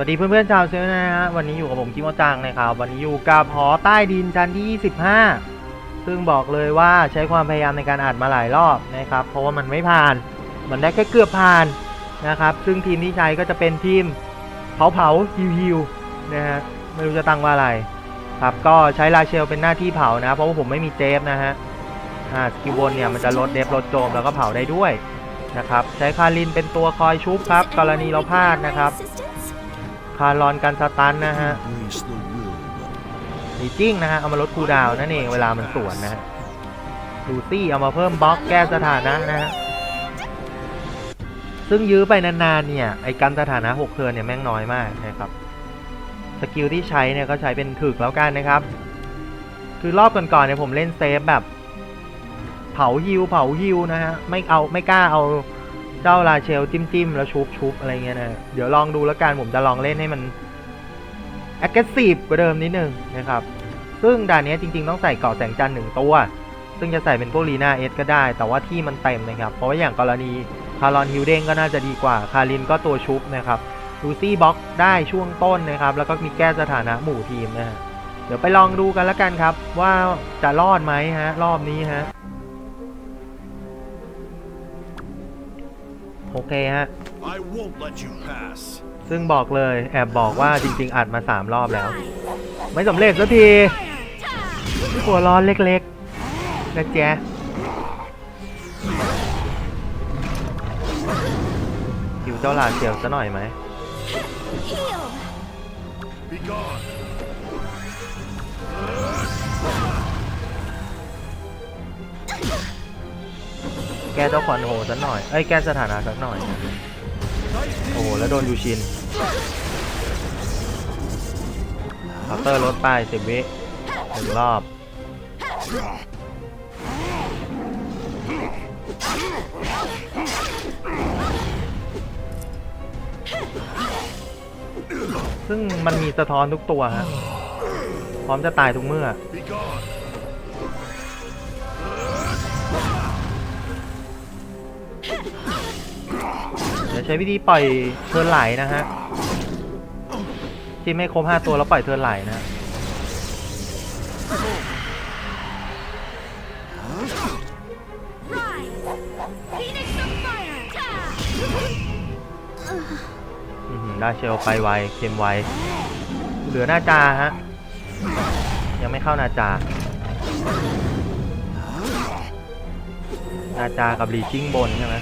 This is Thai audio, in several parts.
สวัสดีเพื่อนๆชาวเซลนะฮะวันนี้อยู่กับผมคิโมจังนะครับวันนี้อยู่กับหอใต้ดินชั้นที่ 25 ซึ่งบอกเลยว่าใช้ความพยายามในการอัดมาหลายรอบนะครับ เพราะว่ามันไม่ผ่าน มันได้แค่เกือบผ่านนะครับ ซึ่งทีมที่ใช้ก็จะเป็นทีมเผาเผาฮิวฮิวนะฮะไม่รู้จะตั้งว่าอะไรครับก็ใช้ลาเชลเป็นหน้าที่เผานะเพราะว่าผมไม่มีเจฟนะฮะอ่าสกิลบนเนี่ยมันจะลดเดฟลดโจมแล้วก็เผาได้ด้วยนะครับใช้คารินเป็นตัวคอยชุบครับ กรณีเราพลาดนะครับ คารอนกันสตันนะฮะ Embrace the will. มีจิ้งนะฮะเอามาลดคูลดาวน์นั่นเองเวลามันสวนนะฮะลูซี่เอามาเพิ่มบล็อกแก้สถานะนะฮะซึ่งยื้อไปนานๆเนี่ยไอ้กันสถานะ6เทิร์นเนี่ยแม่งน้อยมากนะครับสกิลที่ใช้เนี่ยก็ใช้เป็นถึกแล้วกันนะครับ คือรอบก่อนๆเนี่ยผมเล่นเซฟแบบ เผาฮิวเผาฮิวนะฮะไม่เอาไม่กล้าเอา เจ้าลาเชลจิ้มจิ้มๆแล้วชุบชุบอะไรเงี้ยนะเดี๋ยวลองดูแล้วกันผมจะลองเล่นให้มัน aggressive กว่าเดิมนิดนึงนะครับ ซึ่งด่านนี้จริง ๆ ต้องใส่เกาะแสงจันทร์หนึ่งตัว ซึ่งจะใส่เป็นพวกลีนาเอสก็ได้ แต่ว่าที่มันเต็มนะครับ เพราะว่าอย่างกรณีคารอนฮิวเด้งก็น่าจะดีกว่า คารินก็ตัวชุบนะครับลูซี่บ็อกได้ช่วงต้นนะครับ แล้วก็มีแก้สถานะหมู่ทีมนะฮะเดี๋ยวไปลองดูกันแล้วกันครับ ว่าจะรอดไหมฮะ รอบนี้ฮะ โอเคฮะ I won't let you pass. ซึ่งบอกเลยแอบบอกว่าจริง ๆอัดมาสามรอบแล้ว ไม่สำเร็จสักทีหัวร้อนเล็กๆนะแจ๊ะคิวเจ้าหลานเสียวซะหน่อยไหม กเจ้าขวัญโหสักหน่อย เอ้ยแกสถานะสักหน่อย โอ้โหแล้วโดนยูชินเคาน์เตอร์ลดไปสิบวิหนึ่งรอบซึ่งมันมีสะท้อนทุกตัวฮะ พร้อมจะตายทุกเมื่อ เดี๋ยวใช้วิธีปล่อยเทิร์นไหลนะฮะที่ไม่ครบ5ตัวแล้วปล่อยเทิร์นไหลนะได้เชลไปไวเค็มไวเหลือหน้าจาฮะ ยังไม่เข้าหน้าจาหน้าจากับรีจิ้งบนใช่ไหม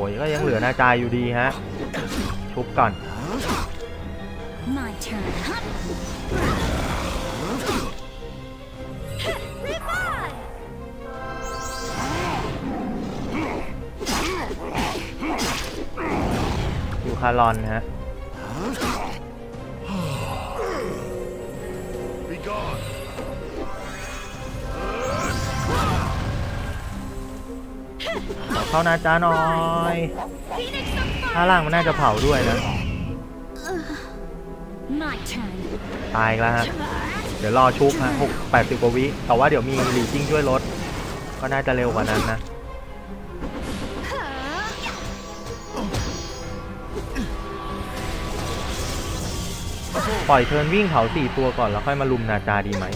โอ้โหก็ยังเหลือหน้าจาอยู่ดีฮะ ชุบก่อน My turn. Hunt. Revive! อยู่คารอนฮะ เข้าหน้าจาหน่อยถ้าล่างมันน่าจะเผาด้วยนะ ตายแล้วฮะ เดี๋ยวรอชุบฮะหกแปดสิบกว่าวิ แต่ว่าเดี๋ยวมีรีจิ้งช่วยลด ก็น่าจะเร็วกว่านั้นนะปล่อยเทินวิ่งเผาสี่ตัวก่อนแล้วค่อยมาลุมนาจาดีไหม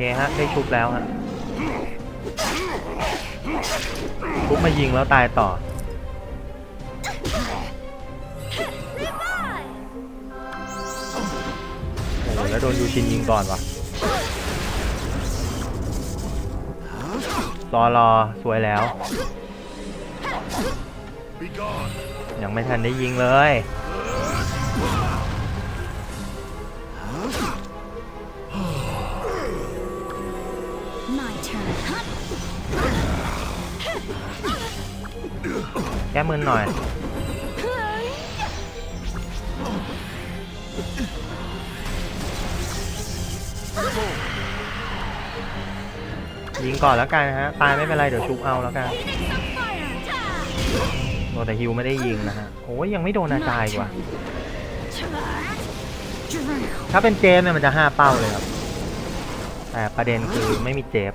เคฮะ ได้ชุบแล้วฮะชุบมายิงแล้วตายต่อ โอ้โหแล้วโดนยูชินยิงก่อนวะรอรอสวยแล้ว ยังไม่ทันได้ยิงเลย แก้มือหน่อย ยิงก่อนแล้วกันนะฮะ ตายไม่เป็นไร เดี๋ยวชุบเอาแล้วกันโดนแต่ฮิวไม่ได้ยิงนะฮะ โอ้ยยังไม่โดนอาจายกว่ะถ้าเป็นเจฟเนี่ยมันจะห้าเป้าเลยครับ แต่ประเด็นคือไม่มีเจฟ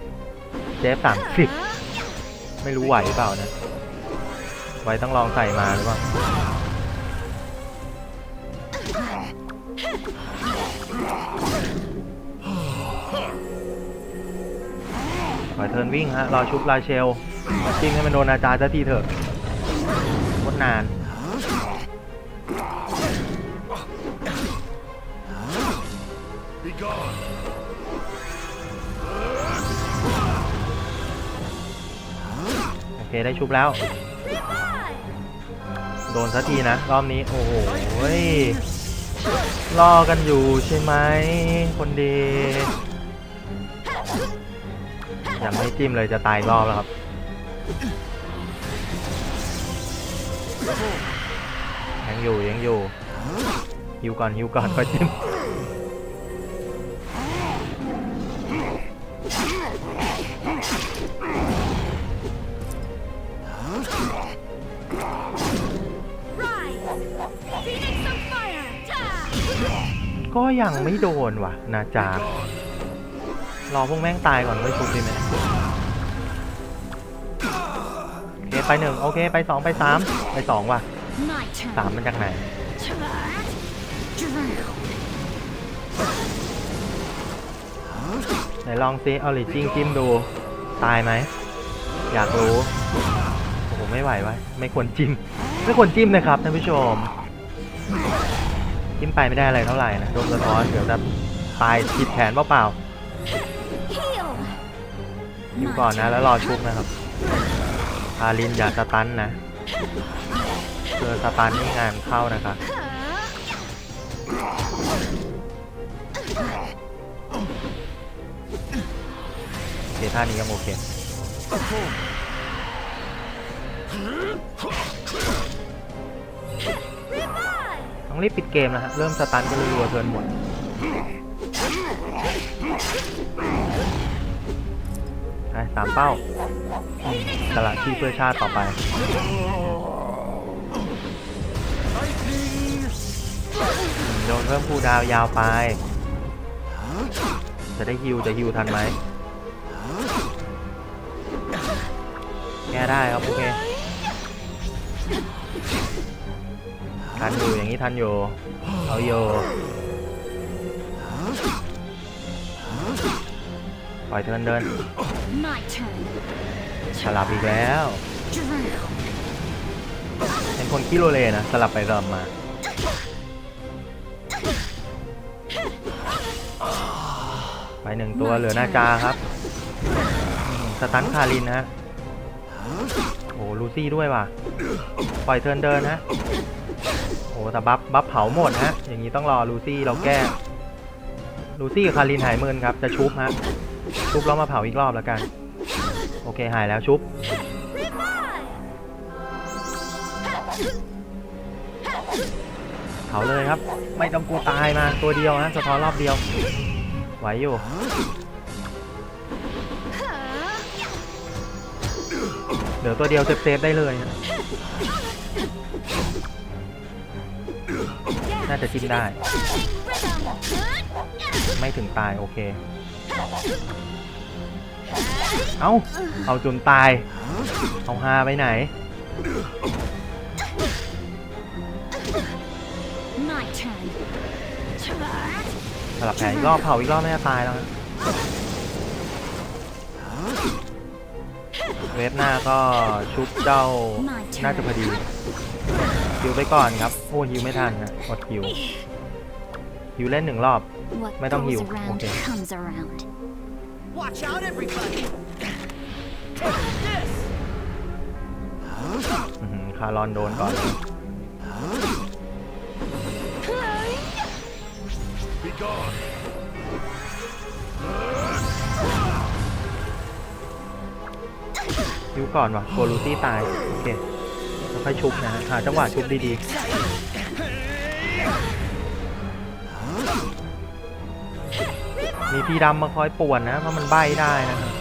เจฟสามสิบ ไม่รู้ไหวหรือเปล่านะ ไว้ต้องลองใส่มาหรือเปล่าปล่อยเทิร์นวิ่งฮะรอชุบลาเชลจริงให้มันโดนอาจารย์สักทีเถอะโคตรนาน เคได้ชุบแล้ว โดนสักทีนะ รอบนี้ โอ้โหยรอกันอยู่ใช่ไหมคนดียังไม่จิ้มเลยจะตายรอบแล้วครับ ยังอยู่ยังอยู่ฮิวก่อนฮิวก่อนก็จิ้ม ก็ยังไม่โดนว่ะนาจารอพวกแม่งตายก่อนค่อยชุบดีไหมโอเคไปหนึ่งโอเคไปสองไปสามไปสองว่ะสามมันจากไหนไหนลองซิเอาหลิจิ้งจิ้มดู ตายไหม อยากรู้โอ้โหไม่ไหววะไม่ควรจิ้ม ไม่ควรจิ้มนะครับท่านผู้ชม จิ้มไปไม่ได้อะไรเท่าไหร่นะโดนสะท้อนเดี๋ยวจะตายผิดแผนเปล่าๆอยู่ก่อนนะแล้วรอชุบนะครับอารินอย่าสตันนะเจอสตันนี่งานเข้านะครับโอเคท่านี้ยังโอเค ต้องรีบปิดเกมนะฮะ เริ่มสตันก็รัวเทินหมด ไปสามเป้าอืมสละที่เพื่อชาติต่อไปโดนเพิ่มคูดาวยาวไป จะได้ฮิวจะฮิวทันไหม แก้ได้ครับ โอเค ทันอยู่อย่างนี้ทันอยู่เอาอยู่ปล่อยเทิร์นเดิน My turn. สลับอีกแล้ว Drown. เป็นคนขี้โลเลนะสลับไปสลับมาไปหนึ่งตัวเหลือหน้าจาครับสตันคารินนะฮะโอ้ลูซี่ด้วยว่ะปล่อยเทิร์นเดินนะ โอ้แต่บัฟบัฟเผาหมดฮะ อย่างนี้ต้องรอลูซี่เราแก้ ลูซี่กับคารินหายเมินครับ จะชุบฮะ ชุบแล้วมาเผาอีกรอบแล้วกัน โอเคหายแล้วชุบ เผาเลยครับ ไม่ต้องกลัวตายมาตัวเดียวฮะสะท้อนรอบเดียว ไหวอยู่เหลือตัวเดียวเซฟๆได้เลยฮะ น่าจะจิ้มได้ ไม่ถึงตายโอเค เอาเอาจนตาย เอาฮาไปไหน My turn. Charge. สลับแผนอีกรอบเผาอีกรอบไม่จะตายแล้วฮะเวฟหน้าก็ชุบเจ้า My น่าจะ turn. พอดี ฮิวไปก่อนครับ โอ้ฮิวไม่ทันนะอดฮิวฮิวเล่นหนึ่งรอบ What Mai tông goes hiểu. around Ok. comes around. Watch out, everybody! Take this! อื้อหือคารอนโดนก่อนเลย Be gone. ฮิวก่อนว่ะโกลูซี่ตาย โอเคแล้ว ค่อยชุบนะฮะหาจังหวะชุบดีๆ มีพี่ดำมาคอยป่วนนะเพราะมันใบได้นะครับ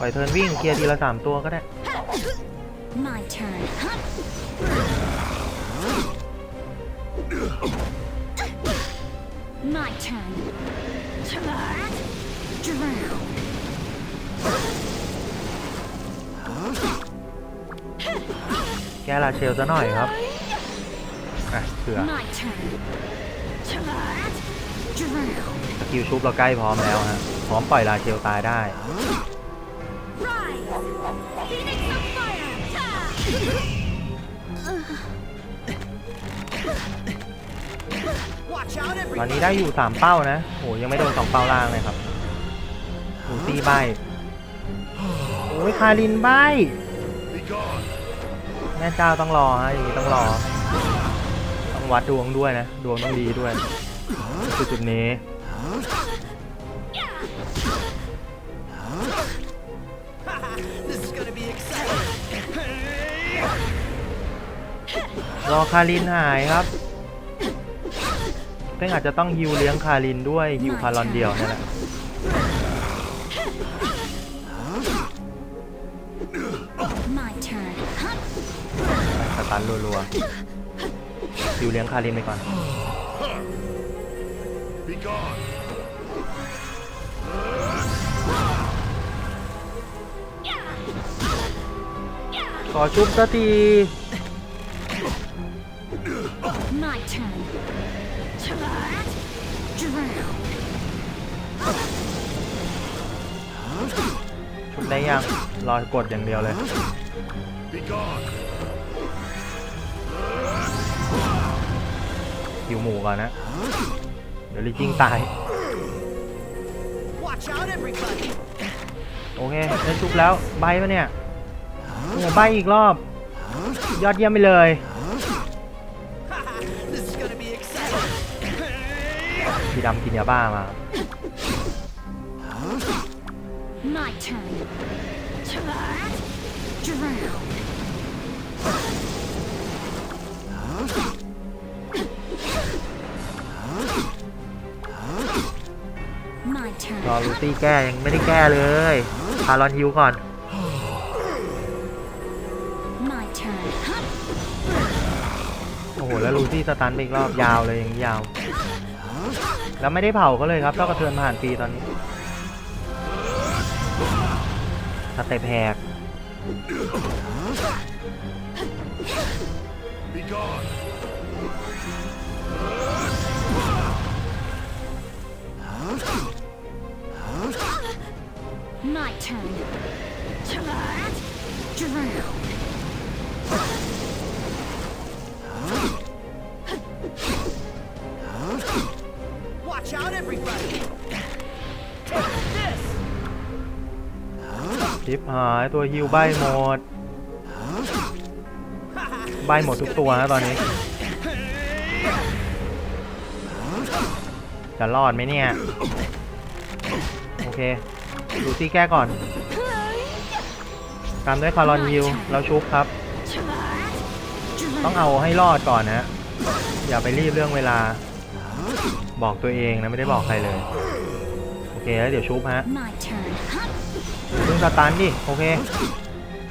ปล่อยเทิร์นวิ่งเคลียร์ทีละสามตัวก็ได้ My turn. Huh? My turn. Charge. Drown. แก้ลาเชลซะหน่อยครับอะเผื่อ My turn. Charge. Drown. สกิลชุบเราใกล้พร้อมแล้วฮะพร้อมปล่อยลาเชลตายได้ ตอนนี้ได้อยู่3เป้านะโอยังไม่โดน2เป้าล่างเลยครับลูซี่ใบโอ้ยคารินใบแม่เจ้าต้องรอฮะอย่างนี้ต้องรอ ต้องวัดดวงด้วยนะ ดวงต้องดีด้วย จุดจุดนี้ this is gonna be exciting. รอคารินหายครับเพ่งอาจจะต้องฮิวเลี้ยงคารินด้วยฮิวคารอนเดียวนี่แหละ My turn. Huh? สตันรัวๆฮิวเลี้ยงคารินไปก่อน ขอชุบสักที My turn. Charge. Drown. ชุบได้ยัง รอกดอย่างเดียวเลย Be gone. ฮิวหมูก่อนนะ เดี๋ยวลิจิ้งตาย Watch out, everybody. โอเคได้ชุบแล้ว ใบปะเนี่ย โอ้ใบอีกรอบ ยอดเยี่ยมไปเลย this is gonna be exciting. พี่ดำกินยาบ้ามา My turn. Charge. Drown. My รอ turn. ลูซี่แก้ยังไม่ได้แก้เลยคารอนฮิวก่อน แล้วลูซี่สตันไปอีกรอบยาวเลยอย่างนี้ยาว แล้วไม่ได้เผาก็เลยครับต้องกระเทือนผ่านปีตอนนี้สเต็ปแหก Be gone. My turn. Charge. Drown. ชิปหายตัวฮิวใบหมด ใบหมดทุกตัวนะตอนนี้ จะรอดไหมเนี่ย โอเค ดูซี่แก้ก่อน ตามด้วยคารอนฮิวแล้วชุบครับ ต้องเอาให้รอดก่อนนะ อย่าไปรีบเรื่องเวลา บอกตัวเองนะ ไม่ได้บอกใครเลย โอเค แล้วเดี๋ยวชุบฮะ พิ่งสตันดิ โอเค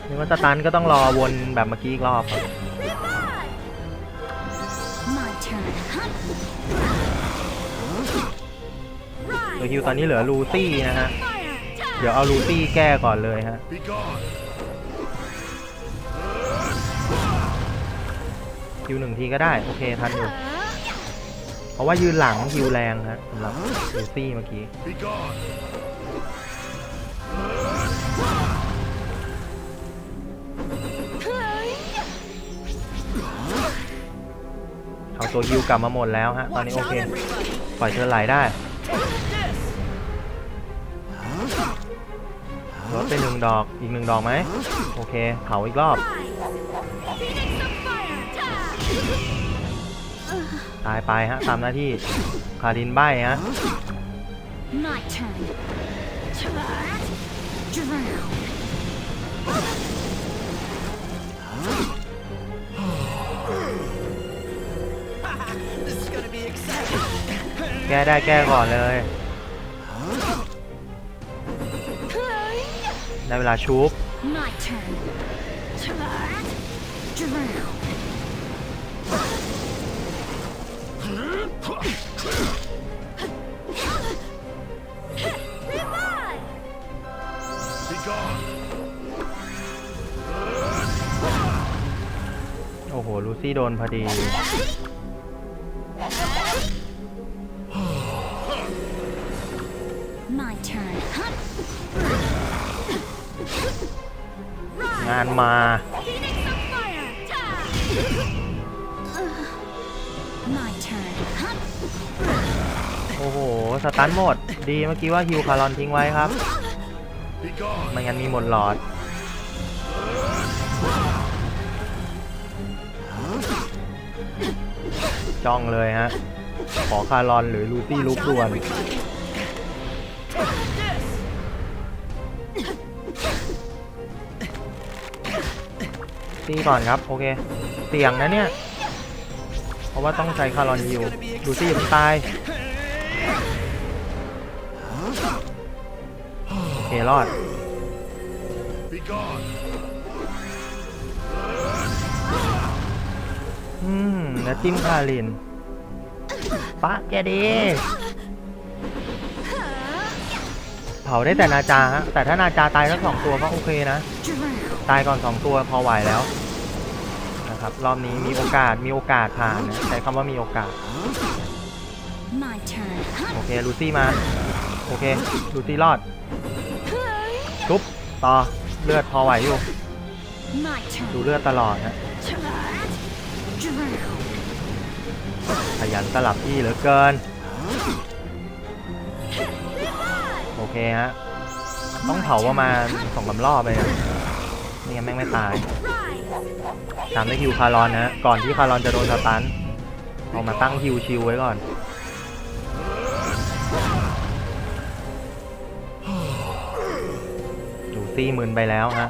นี่ว่าสตันก็ต้องรอวนแบบเมื่อกี้อีกรอบครับ My turn. Huh? ตัวฮิวตอนนี้เหลือลูซี่นะฮะ Fire. Ta! เดี๋ยวเอาลูซี่แก้ก่อนเลยฮะ Be gone. ฮิวหนึ่งทีก็ได้ โอเคทันอยู่เพราะว่ายืนหลังฮิวแรงฮะสำหรับลูซี่เมื่อกี้ ตัวฮิวกลับมาหมดแล้วฮะ ตอนนี้โอเค ปล่อยเธอไหลได้ลดไปหนึ่งดอกอีกหนึ่งดอกไหม โอเค เผาอีกรอบ ตายไปฮะ ตามหน้าที่คารินใบฮะ My turn. Drown. แก้ได้แก้ก่อนเลย ได้เวลาชุบ My turn. Charge. Drown. Revive. Be gone. โอ้โห ลูซี่โดนพอดี งานมา โอ้โห สตันหมด ดีเมื่อกี้ว่าฮิวคารอนทิ้งไว้ครับ ไม่งั้นมีหมดหลอด จ้องเลยฮะ ขอคารอนหรือลูซี่ลุกด่วน ตีก่อนครับโอเคเสี่ยงนะเนี่ย เพราะว่าต้องใช้คารอนฮิวลูซี่มันตายโอเครอดอืมแล้วจิ้มคารินปะแกดีเผาได้แต่นาจาฮะแต่ถ้านาจาตายทั้งสองตัวก็โอเคนะ ตายก่อนสองตัวพอไหวแล้วนะครับรอบนี้มีโอกาสมีโอกาสผ่านนะใช้คำว่ามีโอกาส My turn. Hunt. โอเคลูซี่มา โอเคลูซี่รอดชุบต่อเลือดพอไหวอยู่ My ดู turn. เลือดตลอดนะ Charge. Drown. ขยันสลับที่เหลือเกิน โอเคฮะต้องเผาประมาณสองสามรอบเลยนะ ไม่งั้นแม่งไม่ตายตามด้ฮิวคารอนนะ ก่อนที่คารอนจะโดนสตันเอามาตั้งฮิวชิวไว้ก่อน ดูซี่มึนไปแล้วฮะ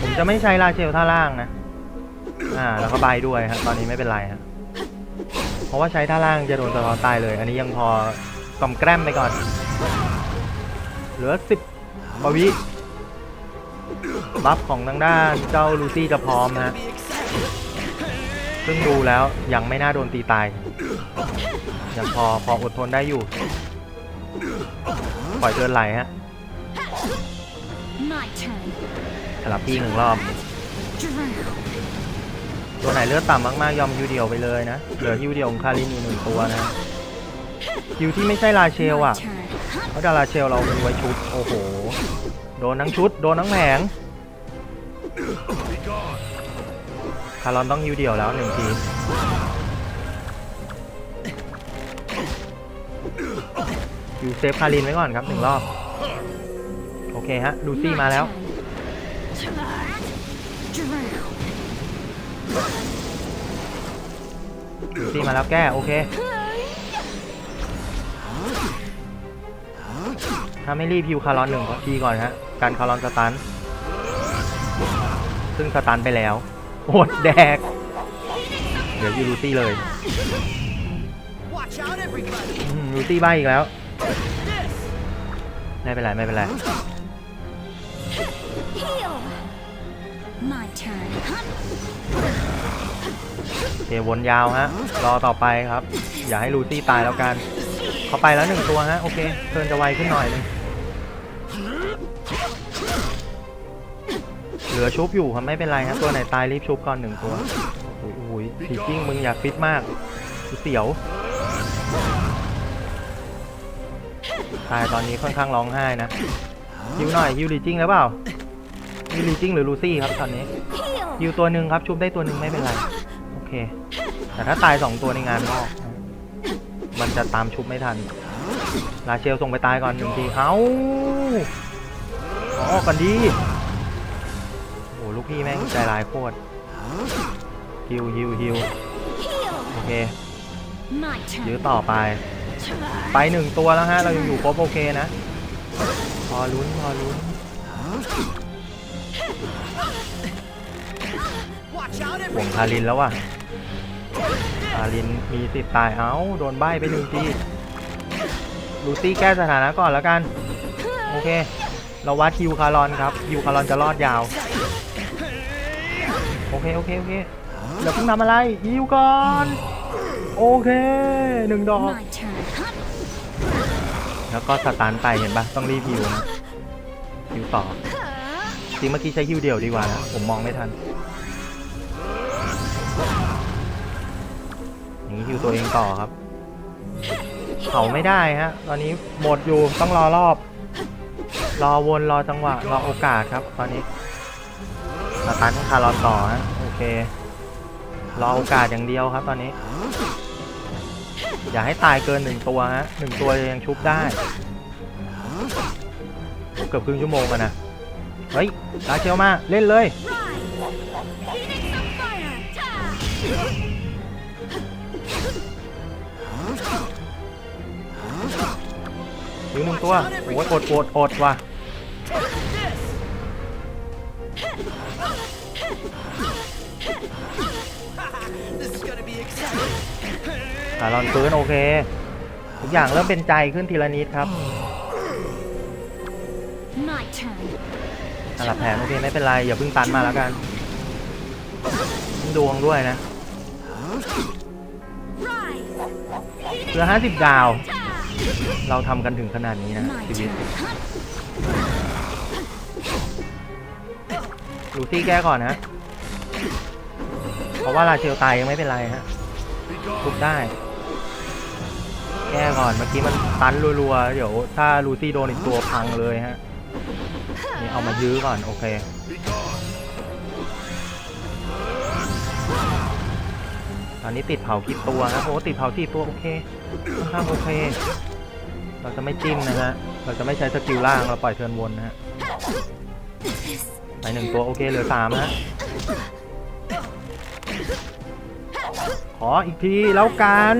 ผมจะไม่ใช้ลาเชลท่าล่างนะ อ่า แล้วก็ใบด้วยฮะ ตอนนี้ไม่เป็นไรฮะ เพราะว่าใช้ท่าล่างจะโดนสะท้อนตายเลย อันนี้ยังพอกล่อมแกล้มไปก่อน เหลือสิบกว่าวิบัฟของทางด้านเจ้าลูซี่จะพร้อม Gonna ฮะ be exciting. ซึ่งดูแล้วยังไม่น่าโดนตีตาย ยังพอพออดทนได้อยู่ ปล่อยเทินไหลฮะ My turn. สลับที่หนึ่งรอบ Drown. ตัวไหนเลือดต่ำมากๆ ยอมฮิวเดียวไปเลยนะ เหลือฮิวเดียวของคารินอยู่หนึ่งตัวนะฮิวที่ไม่ใช่ลาเชล My อะ turn. Hunt. เพราะดาราเชลเรามีไว้ชุด โอ้โห โดนทั้งชุด โดนทั้งแผงคารอนต้องฮิวเดียวแล้วหนึ่งทีฮิวเซฟคารินไว้ก่อนครับหนึ่งรอบ โอเคฮะ ลูซี่มาแล้ว ลูซี่มาแล้วแก้ โอเค ถ้าไม่รีบฮิวคารอนหนึ่งทีก่อนฮะ การคารอนสตัน ซึ่งสตันไปแล้วโอดแดก เดี๋ยวยูลูซี่เลย Watch out, everybody. อืมลูซี่บ้าอีกแล้ว ไม่เป็นไร ไม่เป็นไรโอเควนยาวฮะ รอต่อไปครับ อย่าให้ลูซี่ตายแล้วกันเขาไปแล้วหนึ่งตัวฮะ โอเคเทิร์นจะไวขึ้นหน่อยนึง เหลือชุบอยู่ครับไม่เป็นไรฮะตัวไหนตายรีบชุบก่อนหนึ่งตัวโอ้ยโอ้ยทีจริงมึงอยากฟิตมากกูเสียว ตายตอนนี้ค่อนข้างร้องไห้นะฮิวหน่อยฮิวลีจิ้งหรือเปล่าฮิวลีจิ้งหรือลูซี่ครับตอนนี้ฮิวตัวหนึ่งครับชุบได้ตัวหนึ่งไม่เป็นไรโอเค แต่ถ้าตายสองตัวในงานนอกมันจะตามชุบไม่ทันลาเชลส่งไปตายก่อนหนึ่งทีเอ้าอออกก่อนดี ลูกพี่แม่งใจร้ายโคตรฮิวฮิวฮิวโอเคยื้อต่อไป ไปหนึ่งตัวแล้วฮะ เรายังอยู่ครบโอเคนะ พอลุ้นพอลุ้นห่วงคารินแล้วว่ะคารินมีสิทธิ์ตายเอ้า โดนใบไปหนึ่งทีลูซี่แก้สถานะก่อนแล้วกัน โอเค เราวัดคิวคารอนครับคิวคารอนจะรอดยาว โอเค โอเค โอเคเดี๋ยวเพิ่งทำอะไรฮิวก่อน โอเคหนึ่งดอก My turn. Hunt. แล้วก็สตาร์ทไปเห็นปะต้องรีบฮิวนะฮิวต่อ จริงเมื่อกี้ใช้ฮิวเดี่ยวดีกว่านะผมมองไม่ทัน อย่างนี้ฮิวตัวเองต่อครับ เผาไม่ได้ฮะ ตอนนี้หมดอยู่ต้องรอรอบ รอวนรอจังหวะ รอโอกาสครับ ตอนนี้ สตาร์ทคารอนต่อฮะโอเค รอโอกาสอย่างเดียวครับตอนนี้ อย่าให้ตายเกินหนึ่งตัวฮะหนึ่งตัวยังชุบได้ เกือบครึ่งชั่วโมงอะนะ เฮ้ยลาเชลมา เล่นเลยอยู่หนึ่งตัวโอ้ยอดอดอดว่ะ gonna be exciting. คารอนฟื้นโอเค ทุกอย่างเริ่มเป็นใจขึ้นทีละนิดครับสลับแผนโอเคไม่เป็นไร อย่าเพิ่งตันมาแล้วกันดวงด้วยนะ Rise. เพื่อ50 ดาว เราทำกันถึงขนาดนี้นะชีวิตลูซี่แก้ก่อนนะ เพราะว่าลาเชลตายยังไม่เป็นไรฮะ ทุบได้ แก้ก่อนเมื่อกี้มันตันรัวๆ เดี๋ยวถ้าลูซี่โดนอีกตัวพังเลยฮะ นี่เอามายื้อก่อน โอเค ตอนนี้ติดเผากี่ตัวนะโอ้ติดเผาสี่ตัว โอเคค่อนข้างโอเค เราจะไม่จิ้มนะฮะ เราจะไม่ใช้สกิลล่าง เราปล่อยเทิร์นวนนะฮะ ไปหนึ่งตัว โอเค เหลือสามฮะ ขออีกทีแล้วกัน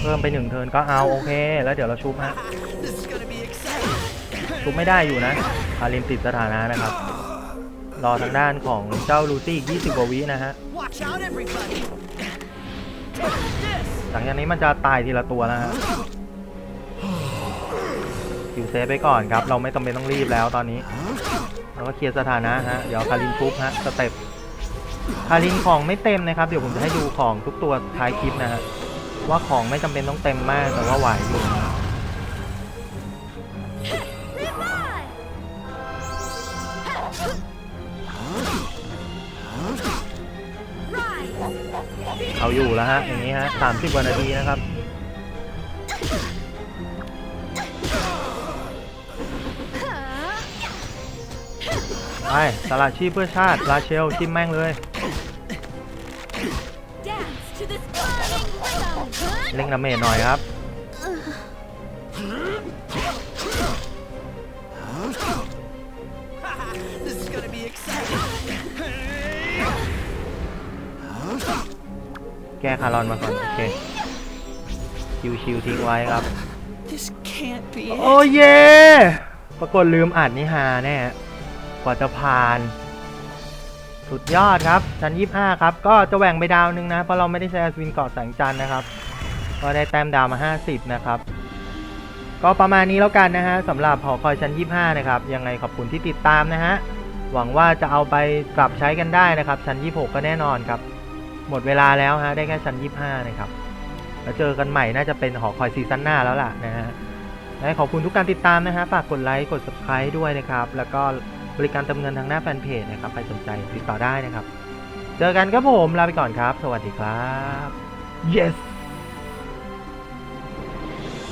เพิ่มไปหนึ่งเทิร์นก็เอาโอเค แล้วเดี๋ยวเราชุบฮะชุบไม่ได้อยู่นะคารินติดสถานะนะครับ รอทางด้านของเจ้าลูซี่อีก 20กว่าวินะฮะ หลังจากนี้มันจะตายทีละตัวแล้วฮะคิวเซฟไปก่อนครับ เราไม่จำเป็นต้องรีบแล้วตอนนี้เราก็เคลียร์สถานะฮะ เดี๋ยวคารินทุบฮะ สเต็ป คารินของไม่เต็มนะครับ เดี๋ยวผมจะให้ดูของทุกตัวท้ายคลิปนะฮะว่าของไม่จำเป็นต้องเต็มมากแต่ว่าไหวอยู่เอาอยู่แล้วฮะอย่างนี้ฮะ30กว่านาทีนะครับ ไปสละชีพเพื่อชาติลาเชลจิ้มแม่งเลย เล่งดาเมจหน่อยครับ This is gonna be exciting. แก้คารอนมาก่อน โอเค ชิวชิวๆทิ้งไว้ครับ This can't be โอ้เย่ปรากฏลืมอ่านนิฮาแน่กว่าจะผ่าน สุดยอดครับ ชั้น 25 ครับ ก็จะแหว่งไปดาวนึงนะ เพราะเราไม่ได้ใช้อัศวินเกาะแสงจันทร์นะครับ ก็ได้แต้มดาวมา 50 นะครับ ก็ประมาณนี้แล้วกันนะฮะสำหรับหอคอยชั้น 25 นะครับ ยังไงขอบคุณที่ติดตามนะฮะ หวังว่าจะเอาไปปรับใช้กันได้นะครับ ชั้น 26 ก็แน่นอนครับ หมดเวลาแล้วฮะ ได้แค่ชั้น 25 นะครับ แล้วเจอกันใหม่น่าจะเป็นหอคอยซีซั่นหน้าแล้วล่ะนะฮะและขอบคุณทุกการติดตามนะฮะ ฝากกดไลค์ กด subscribe ด้วยนะครับ แล้วก็บริการเติมเงินทางหน้าแฟนเพจนะครับ ใครสนใจติดต่อได้นะครับ เจอกันครับผม ลาไปก่อนครับ สวัสดีครับ yes